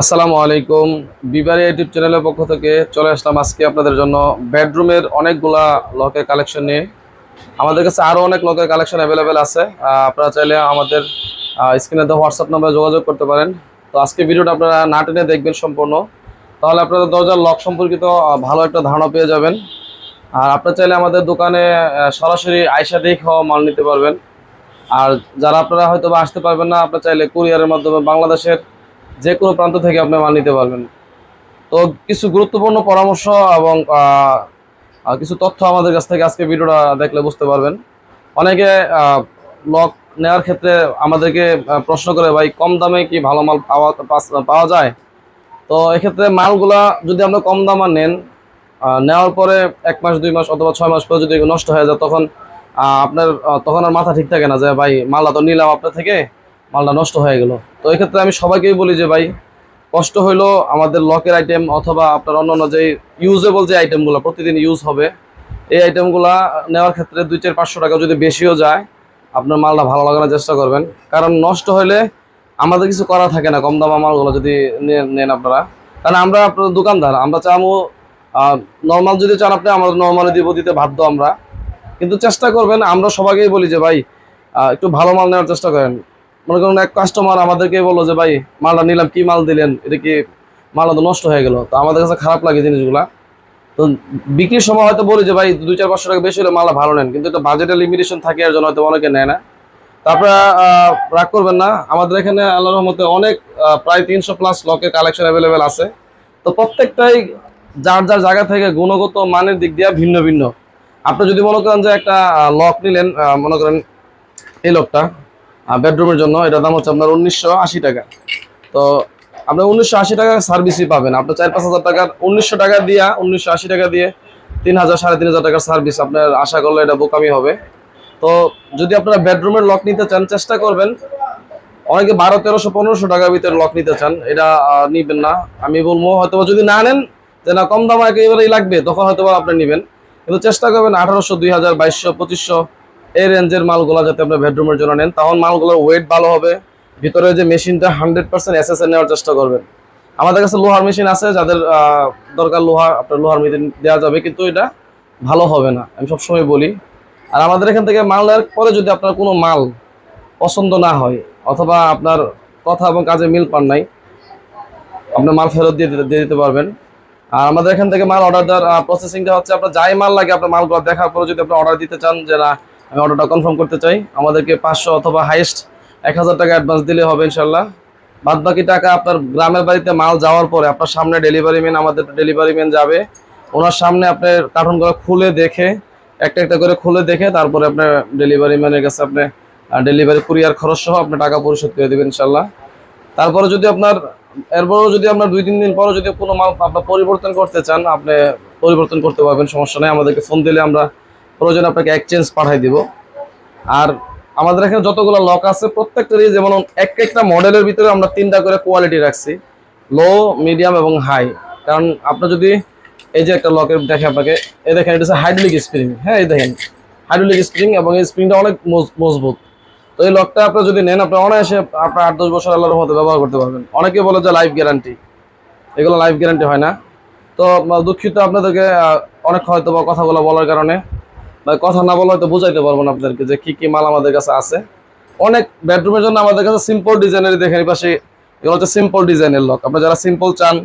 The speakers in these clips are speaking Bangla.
আসসালামু আলাইকুম। বিবারি ইউটিউব চ্যানেলের পক্ষ থেকে চলে আসলাম আজকে আপনাদের জন্য বেডরুমের অনেকগুলা লকের কালেকশন নিয়ে। আমাদের কাছে আরও অনেক লকের কালেকশন অ্যাভেলেবেল আছে। আপনারা চাইলে আমাদের স্ক্রিনে দেওয়া হোয়াটসঅ্যাপ নাম্বারে যোগাযোগ করতে পারেন। তো আজকে ভিডিওটা আপনারা না টেনে দেখবেন সম্পূর্ণ। তাহলে আপনাদের দরজার লক সম্পর্কিত ভালো একটা ধারণা পেয়ে যাবেন। আর আপনারা চাইলে আমাদের দোকানে সরাসরি আয়সা দেখেও মাল নিতে পারবেন। আর যারা আপনারা হয়তো বা আসতে পারবেন না, আপনারা চাইলে কুরিয়ারের মাধ্যমে বাংলাদেশের যে কোনো প্রান্ত থেকে আপনি মাল নিতে পারবেন। তো কিছু গুরুত্বপূর্ণ পরামর্শ এবং কিছু তথ্য আমাদের কাছ থেকে আজকে ভিডিওটা দেখলে বুঝতে পারবেন। অনেকে লক নেওয়ার ক্ষেত্রে আমাদেরকে প্রশ্ন করে, ভাই, কম দামে কি ভালো মাল পাওয়া পাওয়া যায়? তো এক্ষেত্রে মালগুলা যদি আপনি কম দামে নেন নেওয়ার পরে এক মাস, দুই মাস অথবা ছয় মাস পরে যদি নষ্ট হয়ে যায়, তখন আপনার তখন আর মাথা ঠিক থাকে না যে, ভাই মালটা তো নিলাম আপনার থেকে। মালটা নষ্ট হয়ে গেল। তো এক্ষেত্রে আমি সবাইকেই বলি যে, ভাই, কষ্ট হইল আমাদের লকের আইটেম অথবা আপনার অন্যান্য যে ইউজেবল যে আইটেমগুলো প্রতিদিন ইউজ হবে, এই আইটেমগুলা নেওয়ার ক্ষেত্রে দুই চার পাঁচশো টাকা যদি বেশিও যায়, আপনার মালটা ভালো লাগানোর চেষ্টা করবেন। কারণ নষ্ট হলে আমাদের কিছু করা থাকে না, কম দামা মালগুলো যদি নেন আপনারা। কারণ আমরা আপনার দোকানদার, আমরা চামো নর্মাল যদি চান আপনি আমাদের নর্মালি দিব, দিতে বাধ্য আমরা। কিন্তু চেষ্টা করবেন, আমরা সবাইকেই বলি যে, ভাই একটু ভালো মাল নেওয়ার চেষ্টা করেন। মনে করুন এক কাস্টমার আমাদেরকে বলল যে, ভাই, মালটা নিলাম, কি মাল দিলেন? এটা কি মালটা তো নষ্ট হয়ে গেল? তো আমাদের কাছে খারাপ লাগে জিনিসগুলা। তো বিক্রির সময় হয়তো বলি যে, ভাই, দুই চার পাঁচশো টাকা বেশি হলে মালটা ভালো নেন। কিন্তু একটা বাজেটের লিমিটেশন থাকে, এর জন্য হয়তো অনেকে নেয় না। তারপরে রাগ করবেন না। আমাদের এখানে আল্লাহ রহমতে অনেক প্রায় তিনশো প্লাস লকের কালেকশন অ্যাভেলেবেল আছে। তো প্রত্যেকটাই যার যার জায়গা থেকে গুণগত মানের দিক দিয়ে ভিন্ন ভিন্ন। আপনি যদি মনে করেন যে একটা লক নিলেন মনে করেন এই লকটা বেডরুমের জন্য এটার দাম হচ্ছে আপনার উনিশশো আশি টাকা। তো আপনার উনিশশো আশি টাকা সার্ভিসই পাবেন। আপনার চার পাঁচ হাজার টাকার উনিশশো টাকা দিয়া, উনিশশো আশি টাকা দিয়ে তিন হাজার, সাড়ে তিন হাজার টাকার সার্ভিস আপনার আশা করলে এটা বোকামি হবে। তো যদি আপনারা বেডরুমের লক নিতে চান, চেষ্টা করবেন। অনেকে বারো, তেরোশো, পনেরোশো টাকার ভিতরে লক নিতে চান, এটা নিবেন না। আমি বলব হয়তো যদি না নেন, যে না, কম দাম একেবারেই লাগবে, তখন হয়তো আপনি নেবেন। কিন্তু চেষ্টা করবেন আঠারোশো, দুই হাজার, বাইশশো, পঁচিশশো এই রেঞ্জের মালগুলো যাতে আপনার বেডরুমের জন্য নেন, তখন মালগুলোর ওয়েট ভালো হবে। ভিতরে যে মেশিনটা হান্ড্রেড পার্সেন্ট এস নেওয়ার চেষ্টা করবেন। আমাদের কাছে লোহার মেশিন আছে, যাদের দরকার লোহার আপনার লোহার মেশিন দেওয়া যাবে, কিন্তু এটা ভালো হবে না। আমি সবসময় বলি। আর আমাদের এখান থেকে মাল নেওয়ার পরে যদি আপনার কোনো মাল পছন্দ না হয়, অথবা আপনার কথা এবং কাজে মিল পান নাই আপনার মাল ফেরত দিয়ে দিয়ে দিতে পারবেন। আর আমাদের এখান থেকে মাল অর্ডার দেওয়ার প্রসেসিংটা হচ্ছে আপনার যাই মাল লাগে, আপনার মালগুলো দেখার পরে যদি আপনি অর্ডার দিতে চান যে না আমি অর্ডারটা কনফার্ম করতে চাই। আমাদেরকে পাঁচশো অথবা হাইয়েস্ট এক হাজার টাকা অ্যাডভান্স দিলে হবে ইনশাল্লাহ। বাদ বাকি টাকা আপনার গ্রামের বাড়িতে মাল যাওয়ার পরে আপনার সামনে ডেলিভারি ম্যান আমাদের ডেলিভারি ম্যান যাবে। ওনার সামনে আপনার কার্টুনগুলো খুলে দেখে, একটা একটা করে খুলে দেখে, তারপরে আপনার ডেলিভারি ম্যানের কাছে আপনি ডেলিভারি কুরিয়ার খরচ সহ আপনি টাকা পরিশোধ করে দেবেন ইনশাল্লাহ। তারপরে যদি আপনার, এরপরেও যদি আপনার দুই তিন দিন পরে যদি কোনো মাল আপনার পরিবর্তন করতে চান, আপনি পরিবর্তন করতে পারবেন, সমস্যা নেই। আমাদেরকে ফোন দিলে আমরা প্রয়োজন আপনাকে এক্সচেঞ্জ পাঠাই দিব। আর আমাদের এখানে যতগুলো লক আছে, প্রত্যেকটারই যেমন এক একটা মডেলের ভিতরে আমরা তিনটা করে কোয়ালিটি রাখছি লো মিডিয়াম এবং হাই কারণ আপনার যদি এই যে একটা লকের দেখে আপনাকে, এই দেখেন, এটা হচ্ছে হাইড্রোলিক স্প্রিং হ্যাঁ এই দেখেন হাইড্রোলিক স্প্রিং এবং এই স্প্রিংটা অনেক মজ- মজবুত। তো এই লকটা আপনি যদি নেন, আপনি অনায়াসে আপনার আট দশ বছর আল্লাহর মতো ব্যবহার করতে পারবেন। অনেকে বলে যে লাইফ গ্যারান্টি এগুলো লাইফ গ্যারান্টি হয় না। তো, দুঃখিত আপনাদেরকে অনেক হয়তো বা কথাগুলো বলার কারণে। বা কথা না বলে হয়তো বুঝাইতে পারব না আপনাদেরকে যে কি কি মাল আমাদের কাছে আছে। অনেক বেডরুমের জন্য আমাদের কাছে সিম্পল ডিজাইনের দেখেন পাশে এগুলো হচ্ছে সিম্পল ডিজাইনের লক আপনার যারা সিম্পল চান,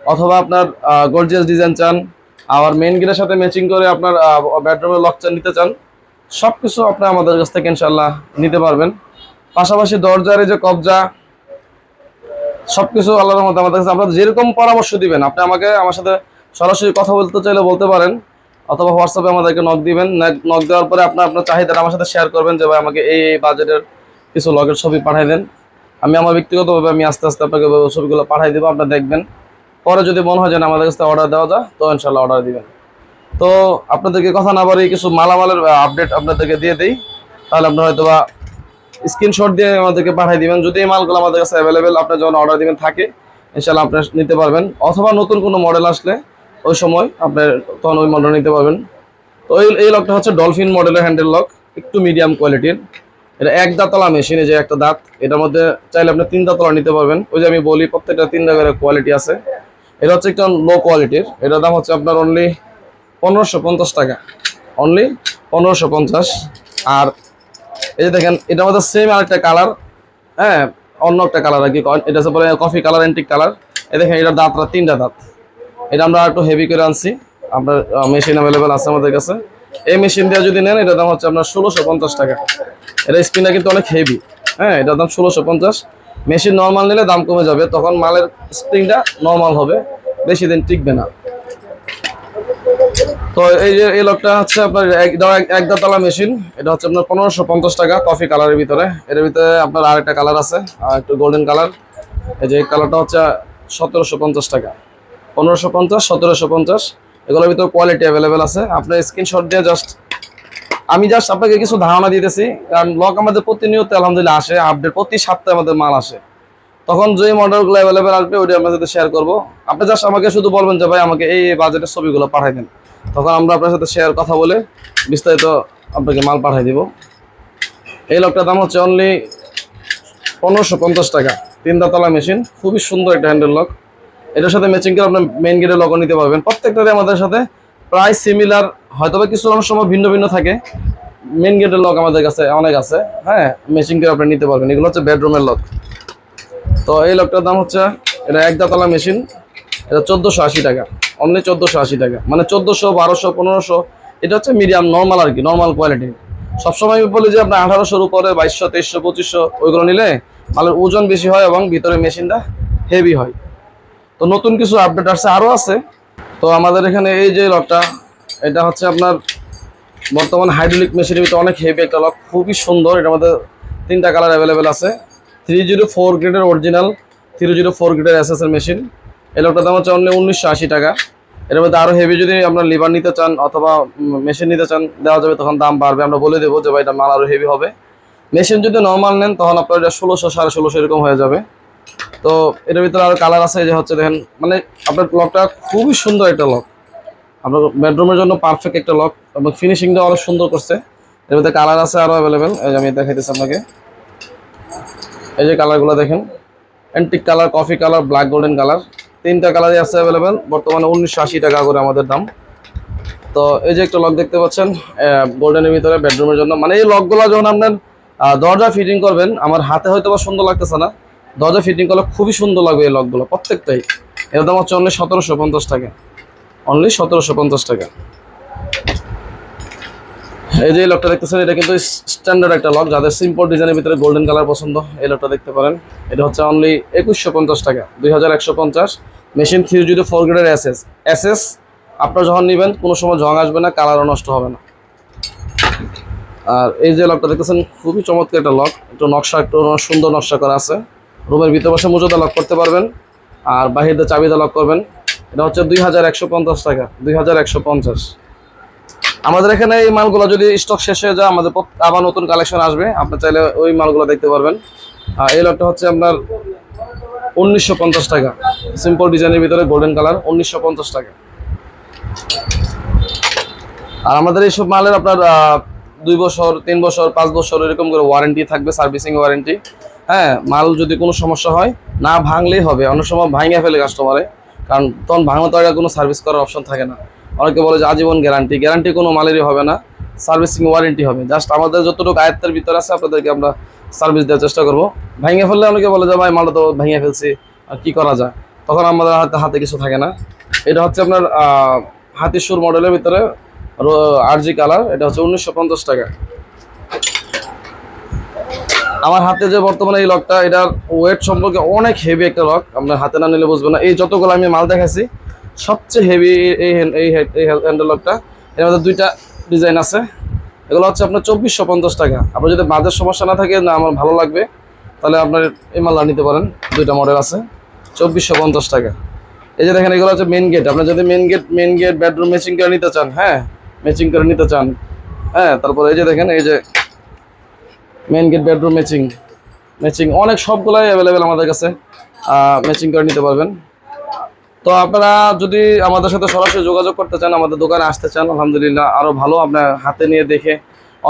অথবা আপনার গর্জিয়াস ডিজাইন চান, আবার মেন গেটের সাথে ম্যাচিং করে আপনার বেডরুমের লক চান, নিতে চান সব কিছু আপনি আমাদের কাছ থেকে ইনশাল্লাহ নিতে পারবেন। পাশাপাশি দরজার যে কবজা, সবকিছু আল্লাহর মধ্যে আমাদের কাছে। আপনারা যেরকম পরামর্শ দিবেন, আপনি আমাকে, আমার সাথে সরাসরি কথা বলতে চাইলে বলতে পারেন। অথবা হোয়াটসঅ্যাপে আমাদেরকে নক দিবেন। নক দেওয়ার পরে আপনার আপনার চাহিদাটা আমার সাথে শেয়ার করবেন যে ভাই আমাকে এই বাজেটের কিছু লগের ছবি পাঠিয়ে দেন। আমি আমার ব্যক্তিগতভাবে আমি আস্তে আস্তে আপনাকে ছবিগুলো পাঠিয়ে দেবো, আপনার দেখবেন। পরে যদি মনে হয় যে আমাদের কাছে অর্ডার দেওয়া যায়, তো ইনশাল্লাহ অর্ডার দিবেন। তো আপনাদেরকে কথা না বলি কিছু মালামালের আপডেট আপনাদেরকে দিয়ে দিই। তাহলে আপনারা হয়তো বা স্ক্রিনশট দিয়ে আমাদেরকে পাঠিয়ে দিবেন। যদি এই মালগুলো আমাদের কাছে অ্যাভেলেবেল আপনি যখন অর্ডার দিবেন, থাকে ইনশাল্লাহ আপনি নিতে পারবেন। অথবা নতুন কোনো মডেল আসলে ওই সময় আপনার তখন ওই মডেল নিতে পারবেন। তো এই এই লকটা হচ্ছে ডলফিন মডেলের হ্যান্ডেল লক একটু মিডিয়াম কোয়ালিটির এটা এক দাঁতলা মেশিন যে একটা দাঁত, এটার মধ্যে চাইলে আপনি তিন দাঁতলা নিতে পারবেন। ওই যে আমি বলি, প্রত্যেকটা তিন দাঁতের কোয়ালিটি আছে। এটা হচ্ছে একটা লো কোয়ালিটির এটার দাম হচ্ছে আপনার অনলি পনেরোশো পঞ্চাশ টাকা। অনলি পনেরোশো পঞ্চাশ। আর এই যে দেখেন, এটার মধ্যে সেম আরেকটা কালার হ্যাঁ অন্য একটা কালার আর কি। এটা হচ্ছে কফি কালার অ্যান্টিক কালার এই দেখেন, এটার দাঁতটা তিনটা দাঁত। এটা আমরা একটু হেভি করে আনছি। আপনার মেশিন অ্যাভেলেবেল আছে আমাদের কাছে। এই মেশিন দিয়ে যদি নেন, এটার দাম হচ্ছে আপনার ষোলোশো পঞ্চাশ টাকা। এটা স্পিনটা কিন্তু অনেক হেভি হ্যাঁ এটার দাম ষোলোশো পঞ্চাশ। মেশিন নর্মাল নিলে দাম কমে যাবে। তখন মালের স্প্রিংটা নর্মাল হবে। বেশি দিন টিকবে না। তো এই যে, এই লকটা হচ্ছে আপনার এক- এক মেশিন এটা হচ্ছে আপনার পনেরোশো পঞ্চাশ টাকা কফি কালারের ভিতরে। এর ভিতরে আপনার আরেকটা কালার আছে আর একটু গোল্ডেন কালার এই যে কালারটা হচ্ছে সতেরোশো পঞ্চাশ টাকা। পনেরোশো পঞ্চাশ, সতেরোশো পঞ্চাশ। এগুলোর ভিতরে কোয়ালিটি অ্যাভেলেবেল আছে। আপনার স্ক্রিনশট দিয়ে জাস্ট আমি জাস্ট আপনাকে কিছু ধারণা দিতেছি, কারণ লক আমাদের প্রতিনিয়ত আলহামদুলিল্লাহ আসে আপডেট প্রতি সপ্তাহে আমাদের মাল আসে। তখন যে মডেলগুলো অ্যাভেলেবেল আসবে ওইটা আপনার সাথে শেয়ার করব। আপনি জাস্ট আমাকে শুধু বলবেন যে, ভাই, আমাকে এই বাজেটের ছবিগুলো পাঠাই দেন। তখন আমরা আপনার সাথে শেয়ার কথা বলে বিস্তারিত আপনাকে মাল পাঠাই দিব। এই লকটার দাম হচ্ছে অনলি পনেরোশো পঞ্চাশ টাকা। তিন দাতলা মেশিন খুবই সুন্দর একটা হ্যান্ডেল লক এটার সাথে ম্যাচিং করে আপনার মেইন গেটের লগও নিতে পারবেন। প্রত্যেকটারে আমাদের সাথে প্রায় সিমিলার হয়তো বা কিছু অনেক সময় ভিন্ন ভিন্ন থাকে। মেইন গেটের লক আমাদের কাছে অনেক আছে। হ্যাঁ ম্যাচিং করে আপনি নিতে পারবেন। এগুলো হচ্ছে বেডরুমের লক তো এই লকটার দাম হচ্ছে, এটা এক দাতলা মেশিন এটা চোদ্দোশো আশি টাকা। অনলি চোদ্দোশো আশি টাকা। মানে চোদ্দোশো, বারোশো, পনেরোশো। এটা হচ্ছে মিডিয়াম নর্মাল আর কি নর্মাল কোয়ালিটি সবসময় আমি বলি যে আপনার আঠারোশোর উপরে, বাইশশো, তেইশশো, পঁচিশশো, ওইগুলো নিলে মালের ওজন বেশি হয় এবং ভিতরে মেশিনটা হেভি হয়। তো নতুন কিছু আপডেট আসছে আরও আছে। তো আমাদের এখানে এই যে লকটা, এটা হচ্ছে আপনার বর্তমান হাইড্রোলিক মেশিনের ভিতরে অনেক হেভি একটা লক, খুবই সুন্দর। এটা মধ্যে তিনটা কালার অ্যাভেলেবেল আছে। থ্রি জিরো ফোর গ্রেডের অরিজিনাল থ্রি জিরো ফোর গ্রেডের এস এর মেশিন এই লকটার দাম হচ্ছে অনলি উনিশশো আশি টাকা। এর মধ্যে আরও হেভি যদি আপনার লিভার নিতে চান অথবা মেশিন নিতে চান, দেওয়া যাবে, তখন দাম বাড়বে। আমরা বলে দেবো যে ভাই, এটা মাল আরও হেভি হবে। মেশিন যদি নর্মাল নেন, তখন আপনার এটা ষোলোশো সাড়ে ষোলোশো এরকম হয়ে যাবে। তো এটার ভিতরে আরও কালার আছে যে হচ্ছে দেখেন মানে আপনার লকটা খুবই সুন্দর একটা লক আপনার বেডরুমের জন্য পারফেক্ট একটা লক এবং ফিনিশিংটা অনেক সুন্দর করছে। এর মধ্যে কালার আছে আরও অ্যাভেলেবেল এই যে আমি দেখাইতেছি আপনাকে। এই যে কালারগুলো দেখেন antique colour coffee colour black golden colour তিনটা কালারই আছে অ্যাভেলেবেল বর্তমানে উনিশশো আশি টাকা করে আমাদের দাম। তো এই যে একটা লক দেখতে পাচ্ছেন গোল্ডেনের ভিতরে বেডরুমের জন্য। মানে এই লকগুলো যখন আপনার দরজা ফিটিং করবেন, আমার হাতে হয়তো বা সুন্দর লাগতেছে না দরজা ফিটিং করলে খুবই সুন্দর লাগবে এই লকগুলো প্রত্যেকটাই। এর দাম হচ্ছে অনলি সতেরোশো পঞ্চাশ টাকা। অনলি সতেরোশো পঞ্চাশ টাকা। এই যে লকটা দেখতেছেন, এটা কিন্তু স্ট্যান্ডার্ড একটা লক যাদের সিম্পল ডিজাইনের ভিতরে গোল্ডেন কালার পছন্দ, এই লকটা দেখতে পারেন। এটা হচ্ছে অনলি একুশশো পঞ্চাশ টাকা, দুই হাজার একশো পঞ্চাশ। মেশিন থ্রি জিরো ফোর গ্রেডের এসএস এসএস আপনার যখন নেবেন, কোনো সময় জং আসবে না কালারও নষ্ট হবে না। আর এই যে লকটা দেখতেছেন, খুবই চমৎকার একটা লক একটু নকশা, একটু সুন্দর নকশা করা আছে। রুমের ভিতরে বসে মুজোদা লক করতে পারবেন আর বাহিরে চাবিদা লক করবেন। এটা হচ্ছে দুই হাজার একশো পঞ্চাশ টাকা, দুই হাজার একশো পঞ্চাশ। আমাদের এখানে এই মালগুলো যদি স্টক শেষ হয়ে যায়, আমাদের আবার নতুন কালেকশন আসবে। আপনি চাইলে ওই মালগুলো দেখতে পারবেন। আর এই লটটা হচ্ছে আপনার উনিশশো পঞ্চাশ টাকা। সিম্পল ডিজাইনের ভিতরে গোল্ডেন কালার উনিশশো পঞ্চাশ টাকা। আর আমাদের এইসব মালের আপনার দুই বছর, তিন বছর, পাঁচ বছর এরকম করে ওয়ারেন্টি থাকবে সার্ভিসিং ওয়ারেন্টি হ্যাঁ মাল যদি কোনো সমস্যা হয়, না ভাঙলেই হবে। অনেক সময় ভাঙে ফেলে কাস্টমারে কারণ তখন ভাঙলে তো আর কোনো সার্ভিস করার অপশন থাকে না। অনেকে বলে যে আজীবন গ্যারান্টি গ্যারান্টি কোনো মালেরই হবে না। সার্ভিসিং ওয়ারেন্টি হবে। জাস্ট আমাদের যতটুকু আয়ত্তের ভিতরে আছে, আপনাদেরকে আমরা সার্ভিস দেওয়ার চেষ্টা করব। ভেঙে ফেললে অনেকে বলে যে, ভাই, মালটা তো ভেঙে ফেলছি। আর কী করা যায়? তখন আমাদের হাতে হাতে কিছু থাকে না। এটা হচ্ছে আপনার হাতিসুর মডেলের ভিতরে আরজি কালার এটা হচ্ছে উনিশশো পঞ্চাশ টাকা। আমার হাতে যে বর্তমানে এই লকটা, এটার ওয়েট সম্পর্কে অনেক হেভি একটা লক। আপনার হাতে না নিলে বুঝবেন না। এই যতগুলো আমি মাল দেখাচ্ছি সবচেয়ে হেভি এই এই হ্যান্ডেল লকটা। এর মধ্যে দুইটা ডিজাইন আছে। এগুলো হচ্ছে আপনার চব্বিশশো পঞ্চাশ টাকা। আপনার যদি বাজের সমস্যা না থাকে, না আমার ভালো লাগবে, তাহলে আপনার এই মালটা নিতে পারেন। দুইটা মডেল আছে, চব্বিশশো পঞ্চাশ টাকা। এই যে দেখেন, এগুলো হচ্ছে মেন গেট আপনার যদি main gate main gate bedroom matching করে নিতে চান হ্যাঁ ম্যাচিং করে নিতে চান হ্যাঁ তারপরে এই যে দেখেন, এই যে main gate bedroom matching matching অনেক সবগুলাই অ্যাভেলেবেল আমাদের কাছে। ম্যাচিং করে নিতে পারবেন। তো আপনারা যদি আমাদের সাথে সরাসরি যোগাযোগ করতে চান, আমাদের দোকানে আসতে চান, আলহামদুলিল্লাহ আরও ভালো আপনার হাতে নিয়ে দেখে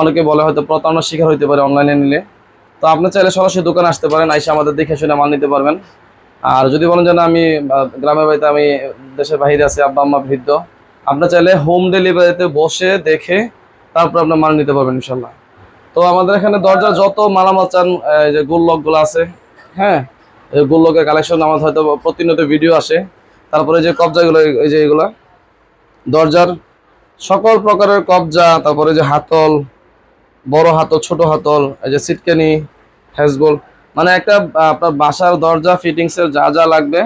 অনেকে বলে হয়তো প্রতারণার শিকার হইতে পারে অনলাইনে নিলে। তো আপনি চাইলে সরাসরি দোকানে আসতে পারেন, আইসে আমাদের দেখে শুনে মাল নিতে পারবেন। আর যদি বলেন যে না, আমি গ্রামের বাড়িতে আমি, দেশের বাইরে আছি, আব্বা আম্মা বৃদ্ধ আপনার চাইলে হোম ডেলিভারিতে বসে দেখে তারপর আপনার মাল নিতে পারবেন ইনশাল্লাহ তো আমাদের এখানে দরজার যত মালামাল চান যে গোল লকগুলো আছে হ্যাঁ এই গোল লকের কালেকশন আমাদের হয়তো প্রতিনিয়ত ভিডিও আসে। তারপরে যে কবজাগুলো, এই- যে এগুলা, দরজার সকল প্রকারের কবজা, তারপরে যে হাতল, বড় হাতল, ছোট হাতল, এই যে সিটকেনি হ্যাজবল মানে একটা, আপনার বাসার দরজা ফিটিংসের যা যা লাগবে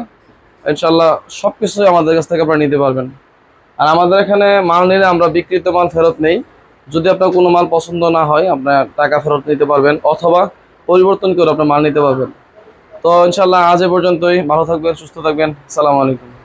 ইনশাল্লাহ সব কিছুই আমাদের কাছ থেকে আপনারা নিতে পারবেন। আর আমাদের এখানে মাল নিলে আমরা বিক্রিত মাল ফেরত নেই। যদি আপনার কোনো মাল পছন্দ না হয় আপনার টাকা ফেরত নিতে পারবেন অথবা পরিবর্তন করে আপনার মাল নিতে পারবেন। তো ইনশাল্লাহ আজ এ পর্যন্তই। ভালো থাকবেন, সুস্থ থাকবেন। সালাম আলাইকুম।